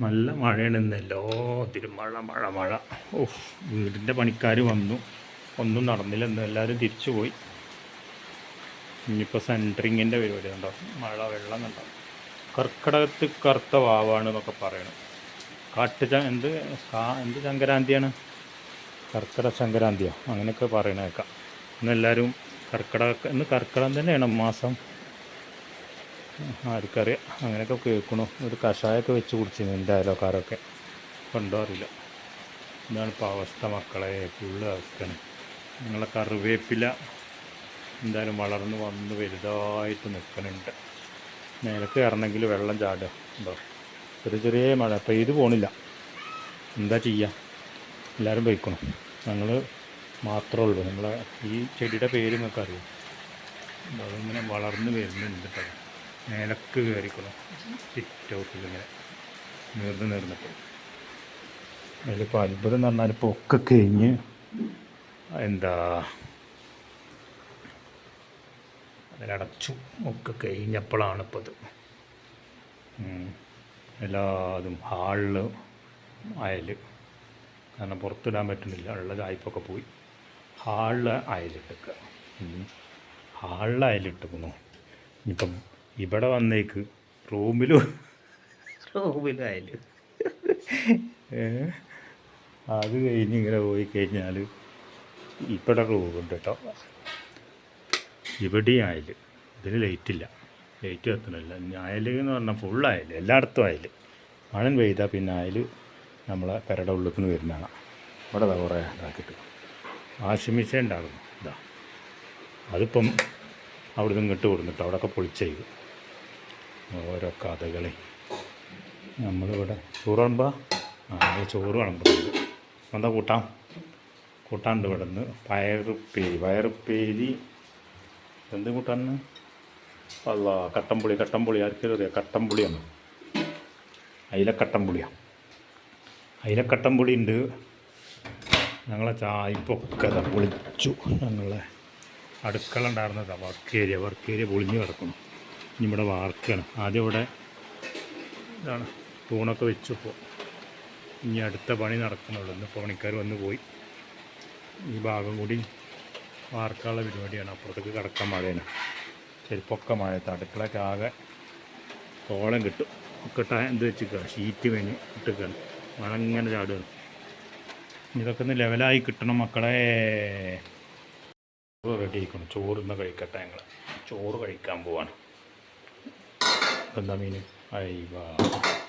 നല്ല മഴയാണ് ഇന്ന് എല്ലാത്തിലും മഴ മഴ മഴ. ഓഹ് വീടിന്റെ പണിക്കാർ വന്നു. ഒന്നും നടന്നില്ല ഇന്ന്. എല്ലാവരും തിരിച്ചു പോയി. ഇനിയിപ്പോൾ സെൻട്രിങ്ങിന്റെ പരിപാടി കണ്ടോ? മഴ വെള്ളം കണ്ടോ? കർക്കിടകത്ത് കറുത്ത വാവാണ് എന്നൊക്കെ പറയണം. കാട്ടു എന്ത്? എന്ത് സംക്രാന്തിയാണ്? കർക്കിടക സംക്രാന്തിയോ? അങ്ങനെയൊക്കെ പറയണേക്കാം. ഇന്ന് എല്ലാവരും കർക്കിടക ഇന്ന് കർക്കിടകം തന്നെയാണ് മാസം? ആർക്കറിയാം. അങ്ങനെയൊക്കെ കേൾക്കണു. ഒരു കഷായമൊക്കെ വെച്ച് കുടിച്ചിരുന്നു എന്റെ അയലോക്കാരൊക്കെ കണ്ടോ അറിയില്ല. ഇതാണ് ഇപ്പോൾ അവസ്ഥ മക്കളെ. ഫുള്ള് അവസ്ഥയാണ്. നിങ്ങളെ കറിവേപ്പില എന്തായാലും വളർന്ന് വന്ന് വലുതായിട്ട് നിൽക്കുന്നുണ്ട് നിലയ്ക്ക് കയറണമെങ്കിൽ വെള്ളം ചാടുക. ഉണ്ടോ? ചെറിയ ചെറിയ മഴ. പെയ്ത് പോണില്ല. എന്താ ചെയ്യുക എല്ലാവരും പോയിക്കണം. ഞങ്ങൾ മാത്രമേ ഉള്ളൂ. നമ്മളെ ഈ ചെടിയുടെ പേര് നിങ്ങൾക്ക് അറിയാം അതിങ്ങനെ വളർന്ന് വരുന്നുണ്ട് കേട്ടോ. മേലക്ക് കയറിക്കണം സിറ്റ് ഔട്ടിൽ ഇങ്ങനെ നീർന്ന് നീർന്നിട്ട്. അതിലിപ്പോൾ അത്ഭുതം എന്ന് പറഞ്ഞാൽ ഇപ്പോൾ ഒക്കെ കഴിഞ്ഞ് എന്താ അതിലടച്ചു. ഒക്കെ കഴിഞ്ഞപ്പോഴാണ് ഇപ്പോൾ ഇത്. എല്ലാതും ഹാളിൽ അയൽ കാരണം പുറത്തിടാൻ പറ്റുന്നില്ല. ഉള്ള ചായ്പൊക്കെ പോയി. ഹാളിൽ അയലിട്ടേക്കുക ഹാളിൽ അയലിട്ടിരിക്കുന്നു ഇനിയിപ്പം ഇവിടെ വന്നേക്ക്. റൂമിലും. റൂമിലും അയൽ ഏ? അത് കഴിഞ്ഞ് ഇങ്ങനെ പോയി കഴിഞ്ഞാൽ ഇവിടെ റൂമുണ്ട് കേട്ടോ ഇവിടെയും അയൽ ഇതിന് ലൈറ്റില്ല. ലൈറ്റ് കത്തണില്ല അയൽ എന്ന് പറഞ്ഞാൽ ഫുൾ അയൽ എല്ലായിടത്തും അയൽ മഴൻ പെയ്താൽ പിന്നെ അയൽ നമ്മളെ പെരയുടെ ഉള്ളിൽ നിന്ന് വരുന്നതാണ്. ഇവിടെ അതാ കുറേ ഇതാക്കിയിട്ട് വാഷിംഗ് മെഷീൻ ഉണ്ടാകുന്നു ഇതാ അതിപ്പം അവിടുന്ന് ഇങ്ങോട്ട് കൊടുത്തിട്ട് അവിടെയൊക്കെ പൊളിച്ചേക്കും ഓരോ കഥകളെ. നമ്മളിവിടെ ചോറ് ആ നമ്മൾ ചോറ് വിളമ്പുന്നുണ്ട്. എന്താ കൂട്ടാം കൂട്ടാണ്ട് ഇവിടെ നിന്ന് പയറുപ്പേരി. പയറുപ്പേരി. എന്ത് കൂട്ടാന്ന്? അല്ല കട്ടമ്പുളി. കട്ടമ്പുളി. ആർക്കെങ്കിലും അറിയാം? കട്ടമ്പുളിയാണ്? അയിലക്കട്ടമ്പുളിയാണ് അയിലക്കട്ടമ്പുളി ഉണ്ട് ഞങ്ങളെ ചായ്പൊക്കെ പൊളിച്ചു. ഞങ്ങളെ അടുക്കള ഉണ്ടായിരുന്നതാണ് വർക്ക് ഏരിയ. വർക്ക് ഏരിയ പൊളിഞ്ഞ് കിടക്കണം ഇനി ഇവിടെ വാർക്കണം. ആദ്യം ഇവിടെ ഇതാണ് തൂണൊക്കെ വെച്ചപ്പോൾ ഇനി അടുത്ത പണി നടക്കുന്നുള്ളൂ. ഇന്ന് പണിക്കാർ വന്ന് പോയി. ഈ ഭാഗം കൂടി വാർക്കാനുള്ള പരിപാടിയാണ്. അപ്പുറത്തേക്ക് കിടക്കാൻ മഴയാണ്. ചെരുപ്പൊക്കെ മഴയത്ത് തടുക്കളൊക്കെ ആകെ കോളം കിട്ടും. ഒക്കെ എന്ത് വെച്ചിക്കുക ഷീറ്റ് കഴിഞ്ഞ് ഇട്ടിക്കാണ് മഴ ഇങ്ങനെ ചാടുകയാണ്. ഇതൊക്കെ ഒന്ന് ലെവലായി കിട്ടണം മക്കളെ. റെഡി ആയിക്കണം. ചോറ് ഇന്ന് കഴിക്കട്ടെ ഞങ്ങൾ ചോറ് കഴിക്കാൻ പോവാണ്. Let me know. はい、バー。